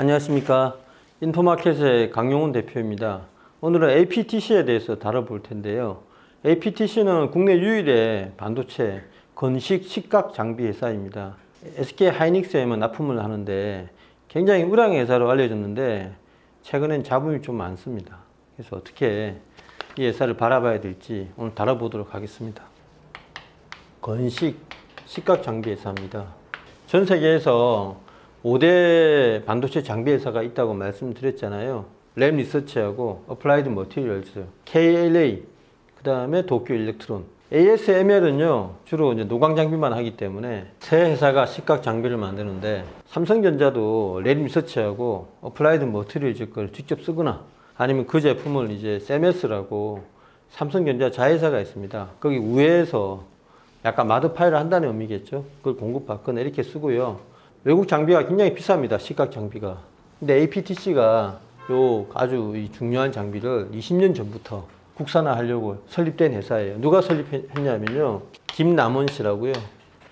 안녕하십니까. 인포마켓의 강용훈 대표입니다. 오늘은 APTC에 대해서 다뤄볼 텐데요. APTC는 국내 유일의 반도체 건식 식각 장비 회사입니다. SK 하이닉스에만 납품을 하는데 굉장히 우량 회사로 알려졌는데 최근엔 잡음이 좀 많습니다. 그래서 어떻게 이 회사를 바라봐야 될지 오늘 다뤄보도록 하겠습니다. 건식 식각 장비 회사입니다. 전 세계에서 5대 반도체 장비 회사가 있다고 말씀드렸잖아요. 램 리서치하고 어플라이드 머티리얼즈, KLA, 그 다음에 도쿄 일렉트론. ASML은요, 주로 이제 노광 장비만 하기 때문에 세 회사가 식각 장비를 만드는데 삼성전자도 램 리서치하고 어플라이드 머티리얼즈 걸 직접 쓰거나 아니면 그 제품을 이제 CMS라고 삼성전자 자회사가 있습니다. 거기 우회해서 약간 마드 파일을 한다는 의미겠죠. 그걸 공급받거나 이렇게 쓰고요. 외국 장비가 굉장히 비쌉니다. 시각 장비가. 근데 APTC가 요 아주 이 중요한 장비를 20년 전부터 국산화하려고 설립된 회사예요. 누가 설립했냐면요. 김남원 씨라고요.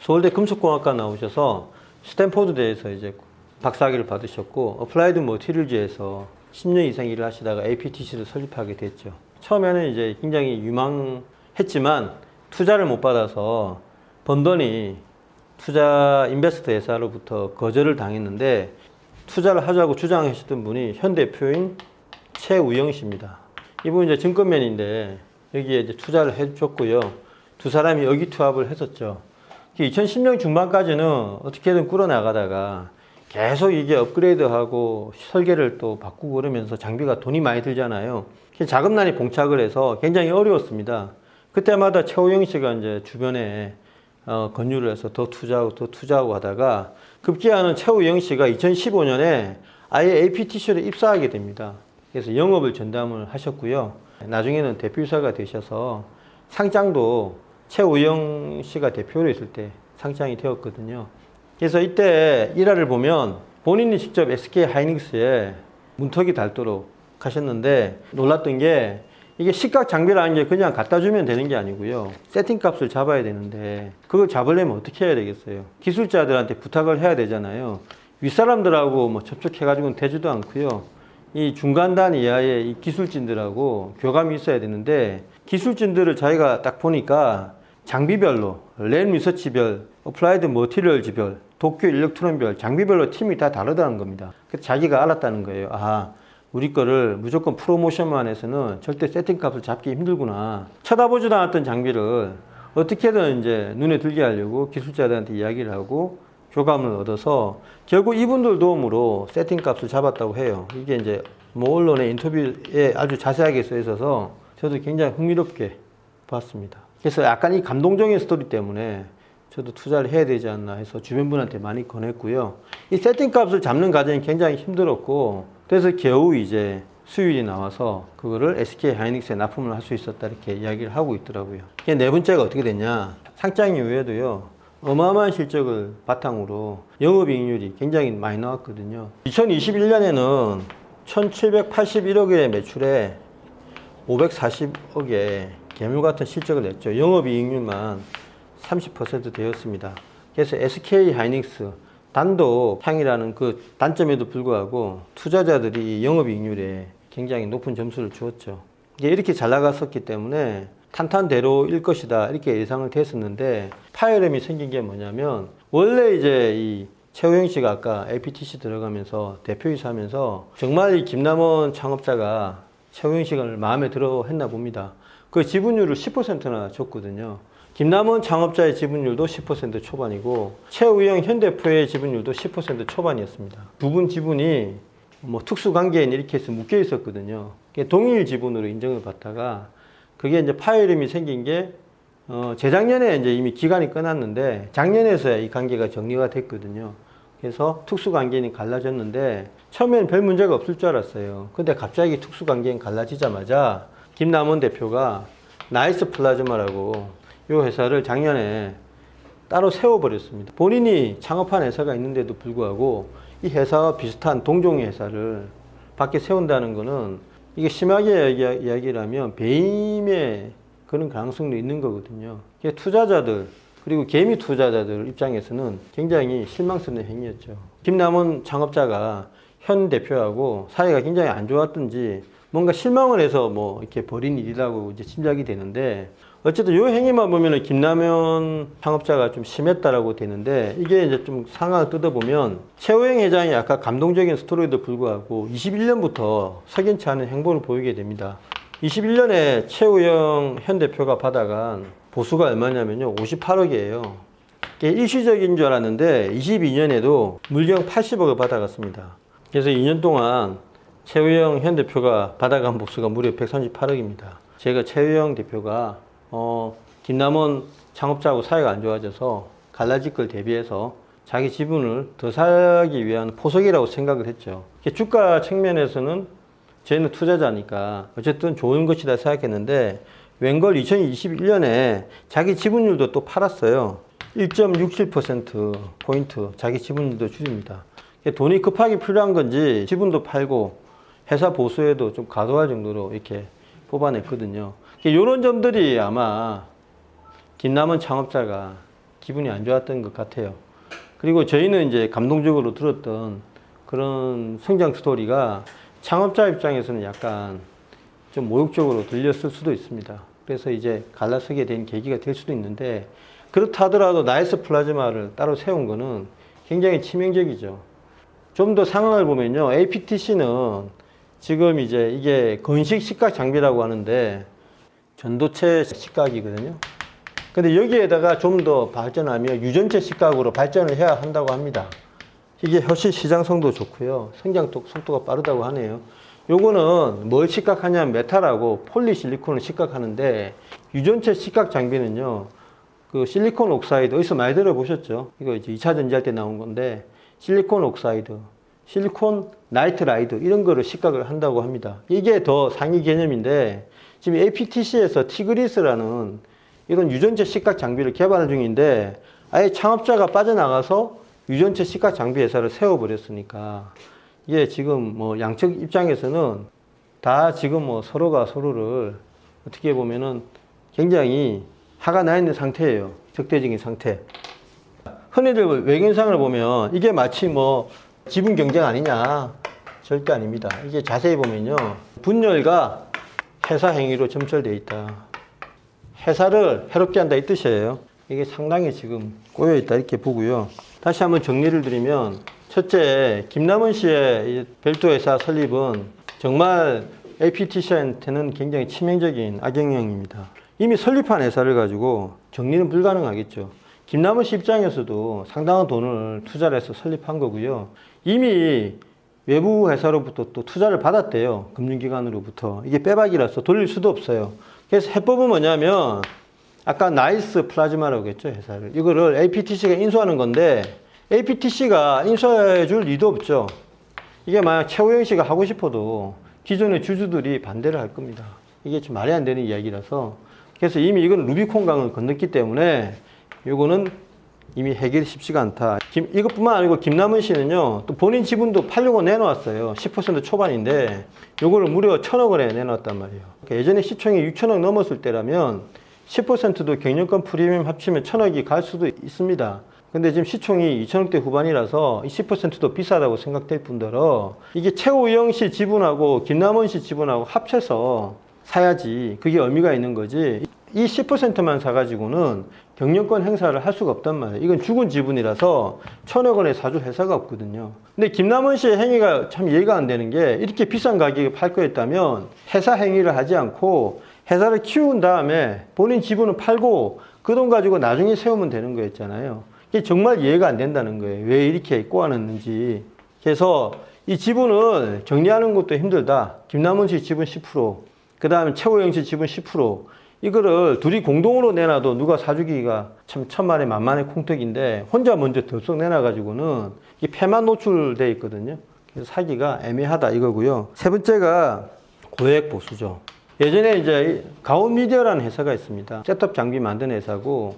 서울대 금속공학과 나오셔서 스탠포드대에서 이제 박사학위를 받으셨고 어플라이드 머티리얼즈에서 10년 이상 일을 하시다가 APTC를 설립하게 됐죠. 처음에는 이제 굉장히 유망했지만 투자를 못 받아서 번 돈이 투자 인베스트 회사로부터 거절을 당했는데 투자를 하자고 주장하셨던 분이 현 대표인 최우영 씨입니다. 이분은 이제 증권맨인데 여기에 이제 투자를 해줬고요. 두 사람이 의기투합을 했었죠. 2010년 중반까지는 어떻게든 꾸려나가다가 계속 이게 업그레이드하고 설계를 또 바꾸고 그러면서 장비가 돈이 많이 들잖아요. 자금난이 봉착을 해서 굉장히 어려웠습니다. 그때마다 최우영 씨가 이제 주변에 어, 권유를 해서 더 투자하고 더 투자하고 하다가 급기야는 최우영 씨가 2015년에 아예 APTC를 입사하게 됩니다. 그래서 영업을 전담을 하셨고요. 나중에는 대표이사가 되셔서 상장도 최우영 씨가 대표로 있을 때 상장이 되었거든요. 그래서 이때 일화를 보면 본인이 직접 SK 하이닉스에 문턱이 닳도록 하셨는데 놀랐던 게 이게 식각 장비라는 게 그냥 갖다 주면 되는 게 아니고요. 세팅 값을 잡아야 되는데 그걸 잡으려면 어떻게 해야 되겠어요? 기술자들한테 부탁을 해야 되잖아요. 윗사람들하고 뭐 접촉해가지고는 되지도 않고요. 이 중간단 이하의 이 기술진들하고 교감이 있어야 되는데 기술진들을 자기가 딱 보니까 장비별로 램 리서치별, 어플라이드 머티리얼즈별, 도쿄 일렉트론별 장비별로 팀이 다 다르다는 겁니다. 그래서 자기가 알았다는 거예요. 아, 우리 거를 무조건 프로모션만 해서는 절대 세팅 값을 잡기 힘들구나. 쳐다보지도 않았던 장비를 어떻게든 이제 눈에 들게 하려고 기술자들한테 이야기를 하고 교감을 얻어서 결국 이분들 도움으로 세팅 값을 잡았다고 해요. 이게 이제 모 언론의 인터뷰에 아주 자세하게 써 있어서 저도 굉장히 흥미롭게 봤습니다. 그래서 약간 이 감동적인 스토리 때문에 저도 투자를 해야 되지 않나 해서 주변 분한테 많이 권했고요. 이 세팅 값을 잡는 과정이 굉장히 힘들었고, 그래서 겨우 이제 수율이 나와서 그거를 SK 하이닉스에 납품을 할 수 있었다 이렇게 이야기를 하고 있더라고요. 이게 네 번째가 어떻게 됐냐? 상장 이후에도요. 어마어마한 실적을 바탕으로 영업이익률이 굉장히 많이 나왔거든요. 2021년에는 1781억의 매출에 540억의 괴물 같은 실적을 냈죠. 영업이익률만 30% 되었습니다. 그래서 SK 하이닉스 단독 향이라는 그 단점에도 불구하고 투자자들이 영업이익률에 굉장히 높은 점수를 주었죠. 이렇게 잘 나갔었기 때문에 탄탄대로일 것이다 이렇게 예상을 했었는데 파열음이 생긴 게 뭐냐면 원래 이제 이 최호영 씨가 아까 APTC 들어가면서 대표이사 하면서 정말 이 김남원 창업자가 최호영 씨를 마음에 들어 했나 봅니다. 그 지분율을 10%나 줬거든요. 김남원 창업자의 지분율도 10% 초반이고 최우영 현 대표의 지분율도 10% 초반이었습니다. 두 분 지분이 뭐 특수관계인 이렇게 해서 묶여 있었거든요. 동일 지분으로 인정을 받다가 그게 이제 파열음이 생긴 게 어, 재작년에 이제 이미 기간이 끝났는데 작년에서야 이 관계가 정리가 됐거든요. 그래서 특수관계인이 갈라졌는데 처음에는 별 문제가 없을 줄 알았어요. 근데 갑자기 특수관계인 갈라지자마자 김남원 대표가 나이스 플라즈마라고 이 회사를 작년에 따로 세워버렸습니다. 본인이 창업한 회사가 있는데도 불구하고 이 회사와 비슷한 동종의 회사를 밖에 세운다는 거는 이게 심하게 이야기- 하면 배임의 그런 가능성도 있는 거거든요. 투자자들 그리고 개미 투자자들 입장에서는 굉장히 실망스러운 행위였죠. 김남원 창업자가 현 대표하고 사이가 굉장히 안 좋았든지 뭔가 실망을 해서 뭐 이렇게 벌인 일이라고 이제 짐작이 되는데 어쨌든 요 행위만 보면은 김남현 창업자가 좀 심했다라고 되는데 이게 이제 좀 상황을 뜯어보면 최호영 회장이 아까 감동적인 스토리에도 불구하고 21년부터 석연치 않은 행보를 보이게 됩니다. 21년에 최우영 현 대표가 받아간 보수가 얼마냐면요. 58억이에요. 이게 일시적인 줄 알았는데 22년에도 물경 80억을 받아갔습니다. 그래서 2년 동안 최우영 현 대표가 받아간 보수가 무려 138억입니다. 제가 최우영 대표가 어, 김남원 창업자하고 사이가 안 좋아져서 갈라질 걸 대비해서 자기 지분을 더 사기 위한 포석이라고 생각을 했죠. 주가 측면에서는 저희는 투자자니까 어쨌든 좋은 것이다 생각했는데 웬걸 2021년에 자기 지분율도 또 팔았어요. 1.67% 포인트 자기 지분율도 줄입니다. 돈이 급하게 필요한 건지 지분도 팔고 회사 보수에도 좀 가도할 정도로 이렇게 뽑아냈거든요. 이런 점들이 아마 김남은 창업자가 기분이 안 좋았던 것 같아요. 그리고 저희는 이제 감동적으로 들었던 그런 성장 스토리가 창업자 입장에서는 약간 좀 모욕적으로 들렸을 수도 있습니다. 그래서 이제 갈라서게 된 계기가 될 수도 있는데 그렇다 하더라도 나이스 플라즈마를 따로 세운 거는 굉장히 치명적이죠. 좀 더 상황을 보면요. APTC는 지금 이제 이게 건식 식각 장비라고 하는데 전도체 식각이거든요. 근데 여기에다가 좀 더 발전하면 유전체 식각으로 발전을 해야 한다고 합니다. 이게 훨씬 시장성도 좋고요. 성장 속도가 빠르다고 하네요. 요거는 뭘 식각하냐면 메탈하고 폴리실리콘을 식각하는데 유전체 식각 장비는요. 그 실리콘 옥사이드 어디서 많이 들어보셨죠? 이거 이제 2차 전지할 때 나온 건데 실리콘 옥사이드, 실리콘 나이트 라이드 이런 거를 식각을 한다고 합니다. 이게 더 상위 개념인데 지금 APTC에서 티그리스라는 이런 유전체 식각 장비를 개발 중인데 아예 창업자가 빠져나가서 유전체 식각 장비 회사를 세워버렸으니까 이게 지금 뭐 양측 입장에서는 다 지금 뭐 서로가 서로를 어떻게 보면은 굉장히 화가 나 있는 상태예요. 적대적인 상태. 흔히들 외경상을 보면 이게 마치 뭐 지분 경쟁 아니냐. 절대 아닙니다. 이게 자세히 보면요. 분열과 회사 행위로 점철되어 있다. 회사를 해롭게 한다 이 뜻이에요. 이게 상당히 지금 꼬여 있다 이렇게 보고요. 다시 한번 정리를 드리면 첫째 김남은 씨의 이 별도 회사 설립은 정말 APTC한테는 굉장히 치명적인 악영향입니다. 이미 설립한 회사를 가지고 정리는 불가능하겠죠. 김남은 씨 입장에서도 상당한 돈을 투자를 해서 설립한 거고요. 이미 외부 회사로부터 또 투자를 받았대요. 금융기관으로부터. 이게 빼박이라서 돌릴 수도 없어요. 그래서 해법은 뭐냐면 아까 나이스 플라즈마라고 했죠 회사를 이거를 APTC가 인수하는 건데 APTC가 인수해 줄 리도 없죠 이게 만약 최호영 씨가 하고 싶어도 기존의 주주들이 반대를 할 겁니다 이게 좀 말이 안 되는 이야기라서 그래서 이미 이건 루비콘 강을 건넜기 때문에 이거는 이미 해결이 쉽지가 않다. 김, 이것뿐만 아니고 김남은 씨는요, 또 본인 지분도 팔려고 내놓았어요. 10% 초반인데, 요거를 무려 천억 원에 내놨단 말이에요. 그러니까 예전에 시총이 6천억 넘었을 때라면, 10%도 경영권 프리미엄 합치면 천억이 갈 수도 있습니다. 근데 지금 시총이 2천억대 후반이라서 이 10%도 비싸다고 생각될 뿐더러, 이게 최우영 씨 지분하고 김남은 씨 지분하고 합쳐서 사야지 그게 의미가 있는 거지. 이 10%만 사가지고는 경영권 행사를 할 수가 없단 말이에요. 이건 죽은 지분이라서 천억 원에 사줄 회사가 없거든요. 근데 김남원 씨의 행위가 참 이해가 안 되는 게 이렇게 비싼 가격에 팔 거였다면 회사 행위를 하지 않고 회사를 키운 다음에 본인 지분을 팔고 그 돈 가지고 나중에 세우면 되는 거였잖아요. 이게 정말 이해가 안 된다는 거예요. 왜 이렇게 꼬아놨는지. 그래서 이 지분을 정리하는 것도 힘들다. 김남원 씨 지분 10%, 그 다음에 최호영 씨 지분 10%, 이거를 둘이 공동으로 내놔도 누가 사주기가 참 천만에 만만의 콩떡인데 혼자 먼저 덜썩 내놔가지고는 이 폐만 노출돼 있거든요. 그래서 사기가 애매하다 이거고요. 세 번째가 고액 보수죠. 예전에 이제 가온미디어라는 회사가 있습니다. 셋톱 장비 만드는 회사고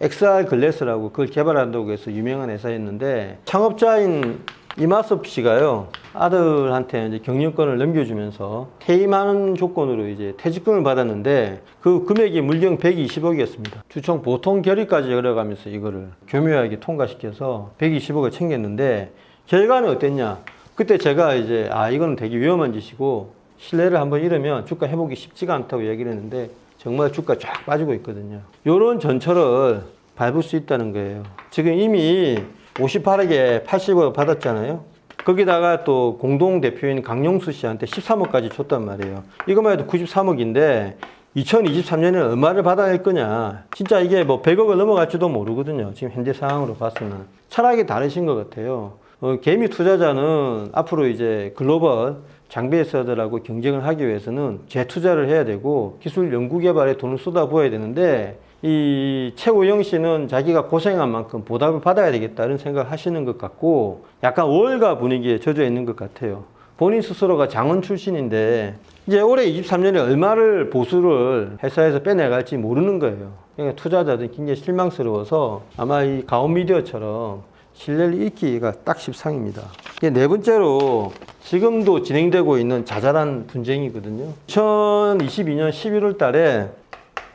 XR 글래스라고 그걸 개발한다고 해서 유명한 회사였는데 창업자인 이마섭 씨가요 아들한테 이제 경영권을 넘겨주면서 퇴임하는 조건으로 이제 퇴직금을 받았는데 그 금액이 물경 120억이었습니다. 주총 보통 결의까지 열어가면서 이거를 교묘하게 통과시켜서 120억을 챙겼는데 결과는 어땠냐? 그때 제가 이제 아 이거는 되게 위험한 짓이고 신뢰를 한번 잃으면 주가 회복이 쉽지가 않다고 얘기를 했는데 정말 주가 쫙 빠지고 있거든요. 요런 전철을 밟을 수 있다는 거예요. 지금 이미 58억에 80억 받았잖아요. 거기다가 또 공동 대표인 강용수 씨한테 13억까지 줬단 말이에요. 이것만 해도 93억인데 2023년에 얼마를 받아야 할 거냐. 진짜 이게 뭐 100억을 넘어갈지도 모르거든요. 지금 현재 상황으로 봐서는. 철학이 다르신 것 같아요. 어, 개미 투자자는 앞으로 이제 글로벌 장비 회사들하고 경쟁을 하기 위해서는 재투자를 해야 되고 기술 연구 개발에 돈을 쏟아부어야 되는데 이 최우영 씨는 자기가 고생한 만큼 보답을 받아야 되겠다 이런 생각을 하시는 것 같고 약간 월가 분위기에 젖어 있는 것 같아요. 본인 스스로가 장원 출신인데 이제 올해 23년에 얼마를 보수를 회사에서 빼내갈지 모르는 거예요. 그러니까 투자자들이 굉장히 실망스러워서 아마 이 가온 미디어처럼 신뢰를 잃기가 딱 십상입니다. 네 번째로 지금도 진행되고 있는 자잘한 분쟁이거든요. 2022년 11월 달에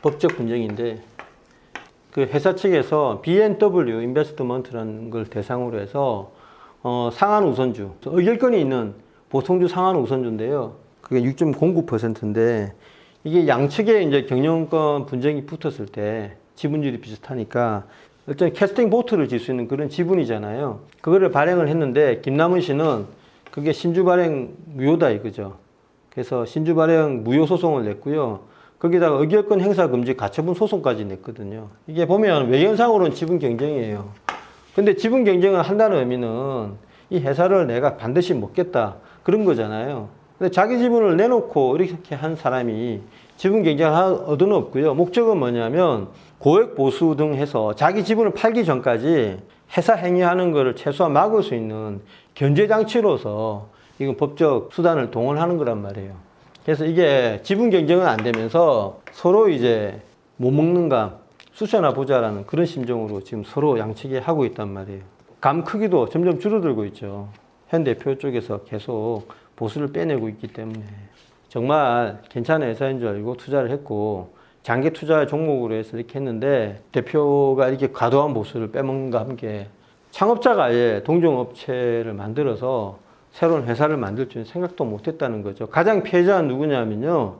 법적 분쟁인데 그 회사 측에서 B&W 인베스트먼트라는 걸 대상으로 해서 어, 상한 우선주, 의결권이 있는 보통주 상한 우선주인데요. 그게 6.09%인데 이게 양측의 이제 경영권 분쟁이 붙었을 때 지분율이 비슷하니까 일단 캐스팅 보트를 질 수 있는 그런 지분이잖아요. 그거를 발행을 했는데 김남은 씨는 그게 신주 발행 무효다 이거죠. 그래서 신주 발행 무효 소송을 냈고요. 거기다가 의결권 행사 금지 가처분 소송까지 냈거든요. 이게 보면 외견상으로는 지분 경쟁이에요. 근데 지분 경쟁을 한다는 의미는 이 회사를 내가 반드시 먹겠다 그런 거잖아요. 근데 자기 지분을 내놓고 이렇게 한 사람이 지분 경쟁을 할 얻은 없고요. 목적은 뭐냐면 고액 보수 등 해서 자기 지분을 팔기 전까지 회사 행위하는 것을 최소한 막을 수 있는 견제 장치로서 이건 법적 수단을 동원하는 거란 말이에요. 그래서 이게 지분 경쟁은 안 되면서 서로 이제 못 먹는 감, 수셔나 보자라는 그런 심정으로 지금 서로 양측이 하고 있단 말이에요. 감 크기도 점점 줄어들고 있죠. 현 대표 쪽에서 계속 보수를 빼내고 있기 때문에 정말 괜찮은 회사인 줄 알고 투자를 했고 장기 투자 종목으로 해서 이렇게 했는데 대표가 이렇게 과도한 보수를 빼먹는가 함께 창업자가 아예 동종업체를 만들어서 새로운 회사를 만들 줄은 생각도 못했다는 거죠. 가장 피해자는 누구냐면요.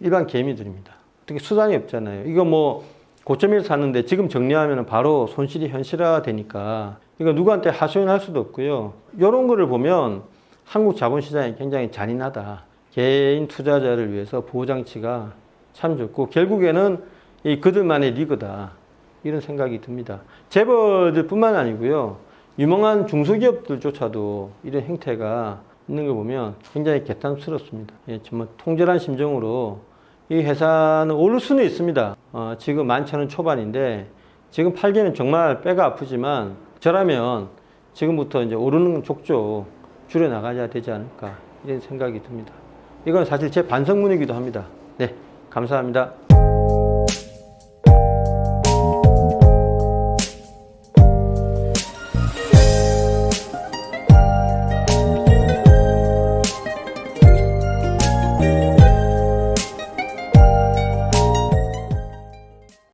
일반 개미들입니다. 어떻게 수단이 없잖아요. 이거 뭐 고점에서 샀는데 지금 정리하면 바로 손실이 현실화 되니까 이거 누구한테 하소연할 수도 없고요. 이런 거를 보면 한국 자본시장이 굉장히 잔인하다. 개인 투자자를 위해서 보호장치가 참 좋고 결국에는 이 그들만의 리그다. 이런 생각이 듭니다. 재벌들 뿐만 아니고요. 유명한 중소기업들조차도 이런 행태가 있는 걸 보면 굉장히 개탄스럽습니다. 예, 정말 통절한 심정으로 이 회사는 오를 수는 있습니다. 어, 지금 만천원 초반인데 지금 팔기는 정말 빼가 아프지만 저라면 지금부터 이제 오르는 족족 줄여 나가야 되지 않을까 이런 생각이 듭니다. 이건 사실 제 반성문이기도 합니다. 네, 감사합니다.